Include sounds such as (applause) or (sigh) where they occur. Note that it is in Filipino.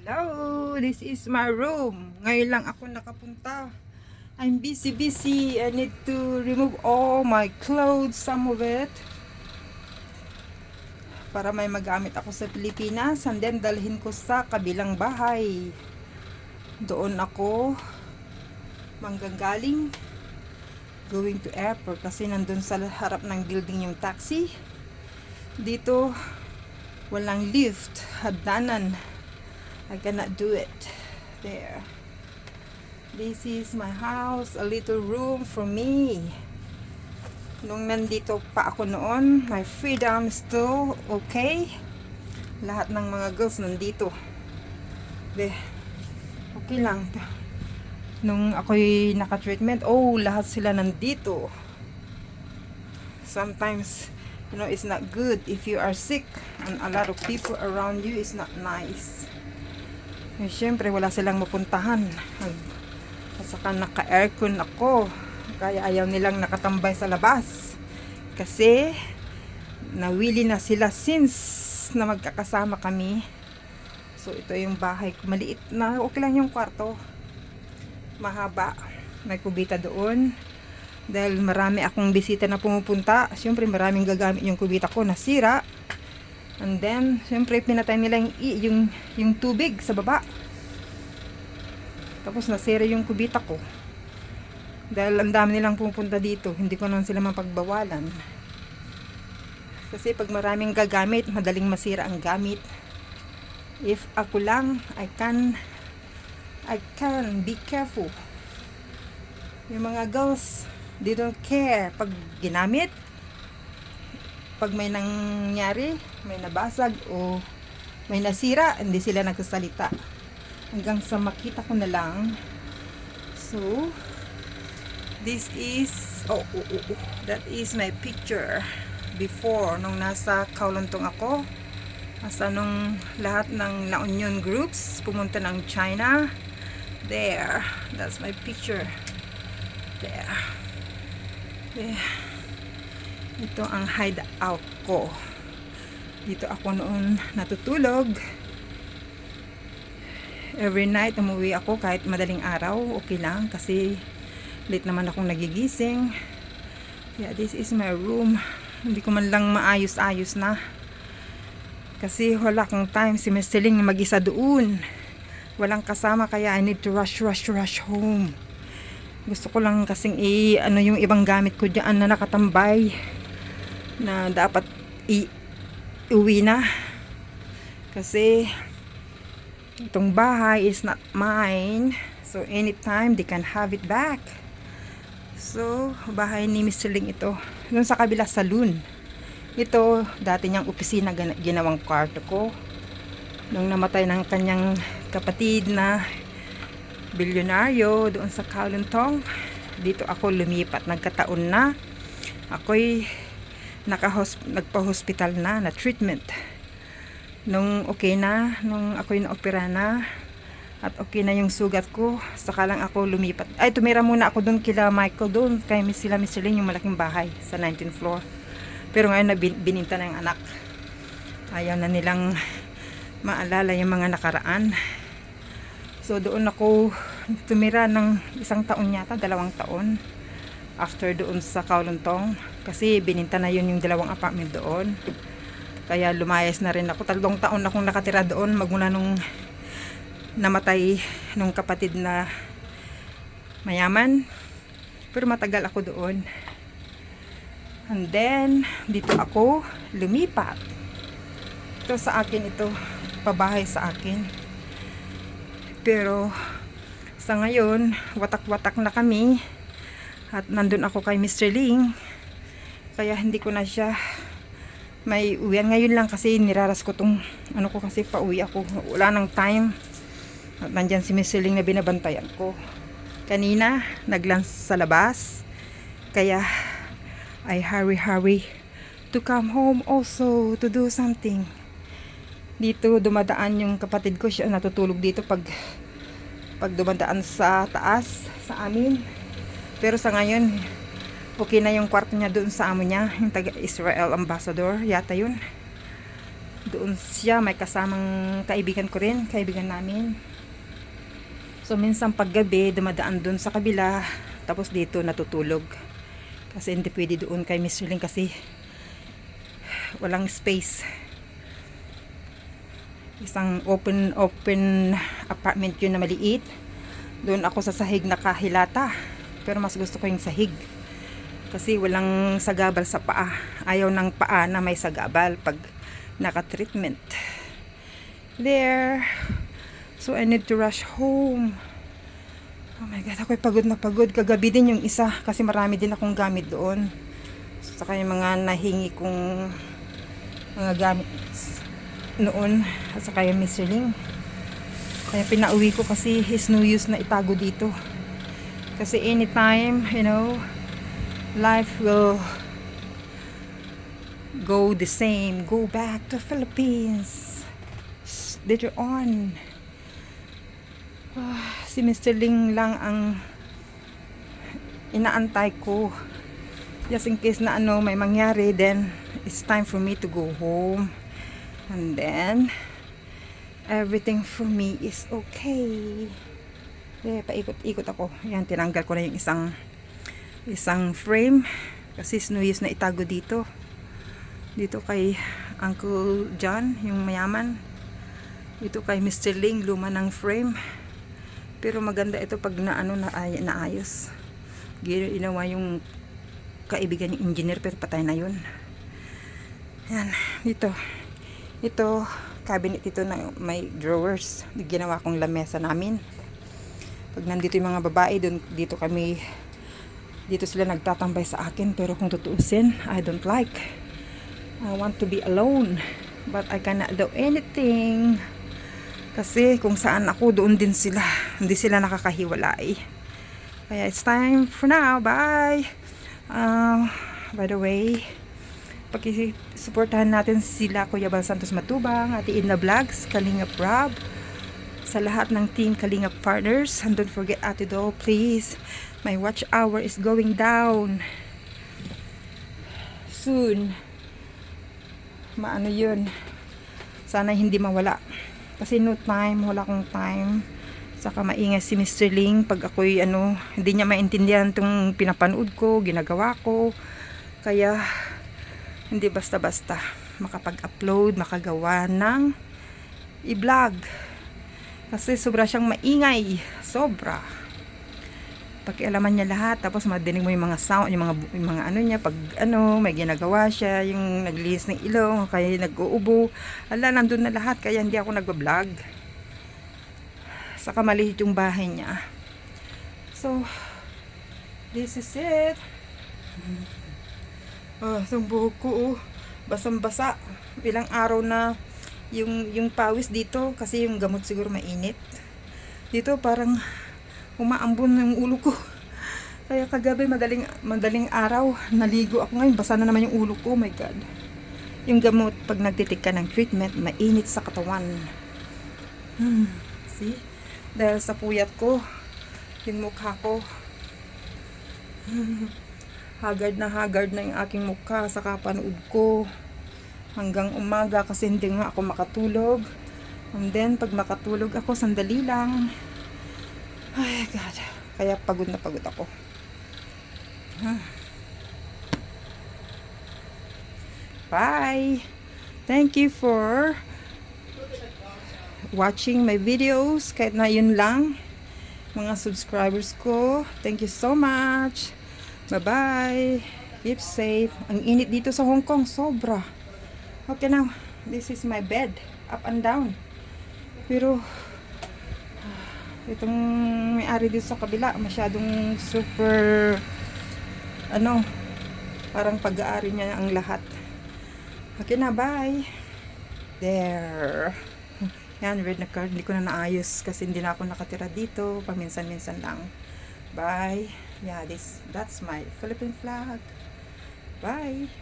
Hello, this is my room. Ngayon lang ako nakapunta. I'm busy busy. I need to remove all my clothes, some of it. Para may magamit ako sa Pilipinas and then dalhin ko sa kabilang bahay. Doon ako manggagaling going to airport kasi nandun sa harap ng building yung taxi. Dito walang lift, hagdanan. I cannot do it. There. This is my house, a little room for me. Nung nandito pa ako noon, my freedom is still okay. Lahat ng mga girls nandito. De, okay lang. Nung ako'y naka-treatment, oh, lahat sila nandito. Sometimes, you know, it's not good if you are sick and a lot of people around you is not nice. Eh, syempre, wala silang mapuntahan. Nag- Saka naka-aircon ako. Kaya ayaw nilang nakatambay sa labas. Kasi, nawili na sila since na magkakasama kami. So, ito yung bahay ko. Maliit na. Okay lang yung kwarto. Mahaba. May kubita doon. Dahil marami akong bisita na pumupunta. Siyempre, maraming gagamit yung kubita ko. Nasira. And then, siyempre, pinatay nila yung, yung, yung tubig sa baba. Tapos nasira yung kubita ko. Dahil ang dami nilang pupunta dito, hindi ko naman sila mapagbawalan. Kasi pag maraming gagamit, madaling masira ang gamit. If ako lang, I can, I can be careful. Yung mga girls, they don't care. Pag ginamit, pag may nangyari, may nabasag o may nasira, hindi sila nagsasalita. Hanggang sa makita ko na lang. So, this is, oh, oh, oh, oh, that is my picture before nung nasa Kowlontong ako. Nasa nung lahat ng La Union groups pumunta ng China. There, that's my picture. There. There. Ito ang hideout ko. Dito ako noon natutulog. Every night umuwi ako kahit madaling araw, okay lang kasi late naman akong nagigising. Yeah, this is my room. Hindi ko man lang maayos-ayos na. Kasi wala kong time si Miss Celine mag-isa doon. Walang kasama kaya I need to rush, rush, rush home. Gusto ko lang kasing i ano yung ibang gamit ko diyan na nakatambay na dapat i uwi na. Kasi itong bahay is not mine. So anytime they can have it back. So bahay ni Mr. Ling ito. Doon sa kabila saloon. Ito dati niyang opisina ginawang kwarto ko. Nung namatay ng kanyang kapatid na bilyonaryo doon sa Kowloon dito ako lumipat nagkataon na ako'y nagpa-hospital na na treatment. Nung okay na nung ako'y na-opera na at okay na yung sugat ko saka lang ako lumipat. Ay tumira muna ako doon kila Michael doon kay Miss sila Miss Celine yung malaking bahay sa 19th floor. Pero ngayon na bin- bininta na yung anak. Ayaw na nilang maalala yung mga nakaraan. So doon ako tumira ng isang taon yata, dalawang taon after doon sa Kowlontong kasi bininta na yun yung dalawang apartment doon. Kaya lumayas na rin ako. Tatlong taon akong nakatira doon magmula nung namatay nung kapatid na mayaman. Pero matagal ako doon. And then, dito ako lumipat. Ito sa akin ito, pabahay sa akin. Pero sa ngayon, watak-watak na kami. At nandun ako kay Mr. Ling. Kaya hindi ko na siya may uwian. Ngayon lang kasi niraras ko tong ano ko kasi pauwi ako. Wala nang time. At nandyan si Mr. Ling na binabantayan ko. Kanina, naglans sa labas. Kaya, I hurry-hurry to come home also to do something dito dumadaan yung kapatid ko siya natutulog dito pag pag dumadaan sa taas sa amin pero sa ngayon okay na yung kwarto niya doon sa amo niya yung taga Israel ambassador yata yun Doon siya, may kasamang kaibigan ko rin, kaibigan namin. So, minsan paggabi, dumadaan doon sa kabila, tapos dito natutulog. Kasi hindi pwede doon kay Miss Ling kasi walang space. Isang open open apartment yun na maliit. Doon ako sa sahig nakahilata. Pero mas gusto ko yung sahig. Kasi walang sagabal sa paa. Ayaw ng paa na may sagabal pag naka-treatment. There. So I need to rush home. Oh my God, ako'y pagod na pagod. Kagabi din yung isa kasi marami din akong gamit doon. Saka yung mga nahingi kong mga gamit noon at saka yung Michelin. Kaya pinauwi ko kasi is no use na itago dito. Kasi anytime, you know, life will go the same. Go back to Philippines. Later on. Ah, si Mr. Ling lang ang inaantay ko. Just in case na ano may mangyari, then it's time for me to go home. And then, everything for me is okay. Eh, paikot-ikot ako. Yan, tinanggal ko na yung isang isang frame kasi snuyos na itago dito. Dito kay Uncle John, yung mayaman. Dito kay Mr. Ling, luma ng frame. Pero maganda ito pag naano na ay, naayos. Ginawa yung kaibigan ng engineer pero patay na yun. Yan, dito. Ito, cabinet ito na may drawers. Ginawa kong lamesa namin. Pag nandito yung mga babae, dun, dito kami, dito sila nagtatambay sa akin. Pero kung tutuusin, I don't like. I want to be alone. But I cannot do anything. Kasi kung saan ako, doon din sila. Hindi sila nakakahiwalay. Kaya it's time for now. Bye! Uh, by the way, pakisuportahan natin sila Kuya Bal Santos Matubang, Ate Inna Vlogs, Kalingap Rob, sa lahat ng team Kalingap Partners. And don't forget Ate Dol, please. My watch hour is going down. Soon. Maano yun. Sana hindi mawala. Kasi no time, wala akong time. Saka maingay si Mr. Ling pag ako'y ano, hindi niya maintindihan itong pinapanood ko, ginagawa ko. Kaya, hindi basta-basta makapag-upload, makagawa ng i-vlog. Kasi sobra siyang maingay. Sobra. Pakialaman niya lahat. Tapos madinig mo yung mga sound, yung mga, yung mga ano niya. Pag ano, may ginagawa siya. Yung naglinis ng ilong, kaya nag-uubo. Ala, nandun na lahat. Kaya hindi ako nagbablog. Saka maliit yung bahay niya. So, this is it. Ah, itong buhok ko, oh. Basang-basa. Ilang araw na yung, yung pawis dito kasi yung gamot siguro mainit. Dito parang umaambon yung ulo ko. (laughs) Kaya kagabi madaling, madaling araw, naligo ako ngayon. Basa na naman yung ulo ko, oh my God. Yung gamot, pag nagtitik ka ng treatment, mainit sa katawan. Hmm, see? Dahil sa puyat ko, yung mukha ko, (laughs) haggard na haggard na yung aking mukha sa kapanood ko hanggang umaga kasi hindi nga ako makatulog and then pag makatulog ako sandali lang ay god kaya pagod na pagod ako bye thank you for watching my videos kahit na yun lang mga subscribers ko thank you so much Bye-bye. Keep safe. Ang init dito sa Hong Kong. Sobra. Okay now. This is my bed. Up and down. Pero, itong may-ari dito sa kabila, masyadong super, ano, parang pag-aari niya ang lahat. Okay na, bye. There. Yan, red na card. Hindi ko na naayos kasi hindi na ako nakatira dito. Paminsan-minsan lang. Bye. Yeah, this that's my Philippine flag. Bye.